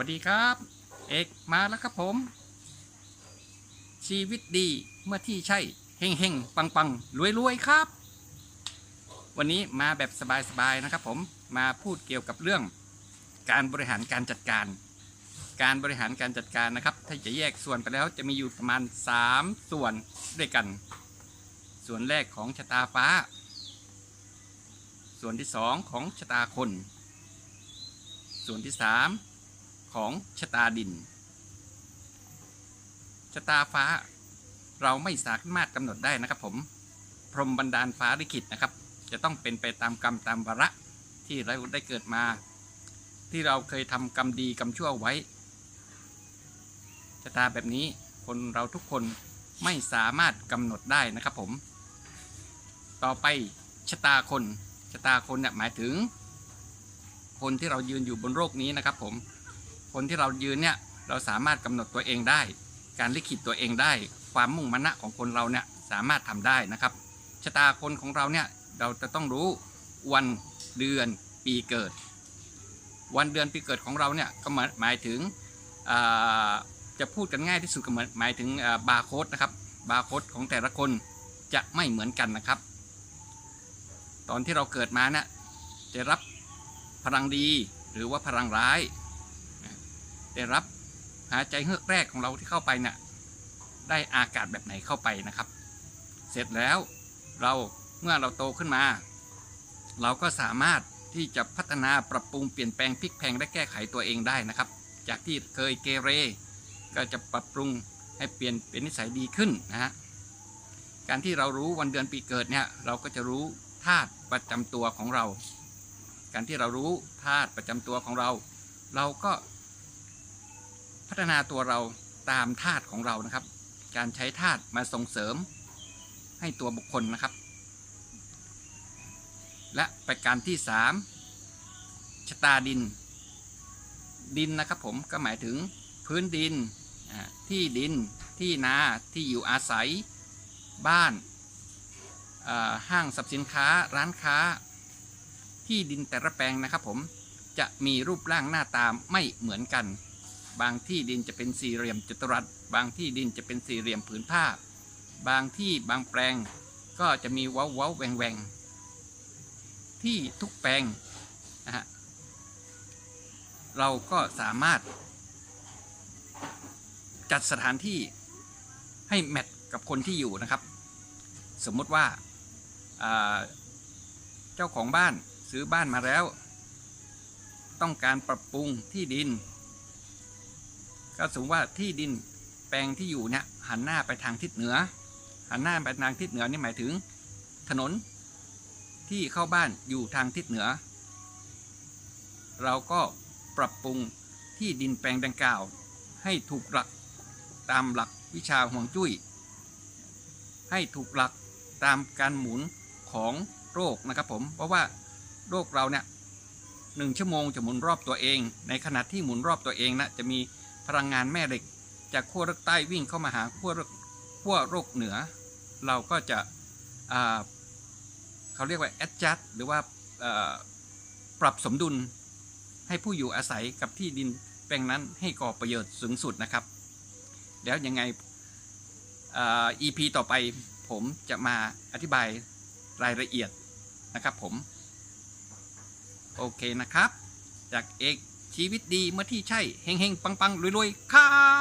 วัสดีครับ เอกมาแล้วครับผม ชีวิตดีเมื่อที่ใช่เฮงเฮงปังปังรวยรวยครับ วันนี้มาแบบสบายๆนะครับ ผมมาพูดเกี่ยวกับเรื่อง การบริหารการจัดการ การบริหารการจัดการนะครับ ถ้าจะแยกส่วนไปแล้วจะมีอยู่ประมาณ 3 ส่วนด้วยกัน ส่วนแรกของชะตาฟ้า ส่วนที่ 2 ของชะตาคน ส่วนที่ 3 ของชะตาดิน ชะตาฟ้าเราไม่สามารถกำหนดได้นะครับ ผม พรหมบันดาลฟ้าลิขิตนะครับ จะต้องเป็นไปตามกรรมตามวาระที่เราได้เกิดมา ที่เราเคยทำกรรมดีกรรมชั่วไว้ ชะตาแบบนี้คนเราทุกคนไม่สามารถกำหนดได้นะครับผม ต่อไปชะตาคนชะตาคนเนี่ยหมายถึง คนที่เรายืนอยู่บนโลกนี้นะครับผม คนที่เรายืนเนี่ยเราสามารถกำหนดตัวเองได้ การลิขิตตัวเองได้ ความมุ่งมั่นของคนเราเนี่ยสามารถทำได้นะครับชะตาคนของเราเนี่ยเราจะต้องรู้วันเดือนปีเกิด วันเดือนปีเกิดของเราเนี่ยก็หมายถึงจะพูดกันง่ายที่สุดก็หมือนหมายถึงบาร์โค้ดนะครับบาร์โค้ดของแต่ละคนจะไม่เหมือนกันนะครับ ตอนที่เราเกิดมาเนี่ยจะรับพลังดีหรือว่าพลังร้าย ได้รับหายใจเฮือกแรกของเราที่เข้าไปเนี่ยได้อากาศแบบไหนเข้าไปนะครับ เสร็จแล้วเราเมื่อเราโตขึ้นมา เราก็สามารถที่จะพัฒนาปรับปรุงเปลี่ยนแปลงพลิกแพงและแก้ไขตัวเองได้นะครับ จากที่เคยเกเร ก็จะปรับปรุงให้เปลี่ยนเป็นนิสัยดีขึ้นนะฮะการที่เรารู้วันเดือนปีเกิดเนี่ยเราก็จะรู้ธาตุประจำตัวของเรา การที่เรารู้ธาตุประจำตัวของเรา เราก็ ฒนาตัวเราตามธาตุของเรานะครับ การใช้ธาตุมาส่งเสริมให้ตัวบุคคลนะครับ และประการที่สามชะตาดิน ดินนะครับผมก็หมายถึงพื้นดินที่ดินที่นาที่อยู่อาศัยบ้านห้างสรรพสินค้าร้านค้า ที่ดินแต่ละแปลงนะครับผมจะมีรูปร่างหน้าตาไม่เหมือนกัน บางที่ดินจะเป็นสี่เหลี่ยมจัตุรัส บางที่ดินจะเป็นสี่เหลี่ยมผืนผ้า บางที่บางแปลงก็จะมีเว้าเว้าแหวงแหวงที่ทุกแปลงนะฮะเราก็สามารถ จัดสถานที่ให้แมทกับคนที่อยู่นะครับ สมมติว่าอ่าเจ้าของบ้านซื้อบ้านมาแล้ว ต้องการปรับปรุงที่ดิน ก็สมมติว่าที่ดินแปลงที่อยู่เนี่ยหันหน้าไปทางทิศเหนือ หันหน้าไปทางทิศเหนือนี่หมายถึง ถนนที่เข้าบ้านอยู่ทางทิศเหนือ เราก็ปรับปรุงที่ดินแปลงดังกล่าว ให้ถูกหลักตามหลักวิชาห่วงจุ้ย ให้ถูกหลักตามการหมุนของโรคนะครับผม เพราะว่าโรคเราเนี่ยหนึ่งชั่วโมงจะหมุนรอบตัวเอง ในขณะที่หมุนรอบตัวเองนะจะมี พลังงานแม่เหล็ก จากขั้วโรคใต้วิ่งเข้ามาหาขั้วโรคขั้วโรคเหนือ เราก็จะเขาเรียกว่า adjust หรือว่าปรับสมดุลให้ผู้อยู่อาศัยกับที่ดินแปลงนั้นให้ก่อประโยชน์สูงสุดนะครับ แล้วยังไง EP ต่อไปผมจะมาอธิบายรายละเอียดนะครับผม โอเคนะครับ จากเอก ชีวิตดีเมื่อที่ใช่เฮงเฮงปังปังรวยรวยๆครับ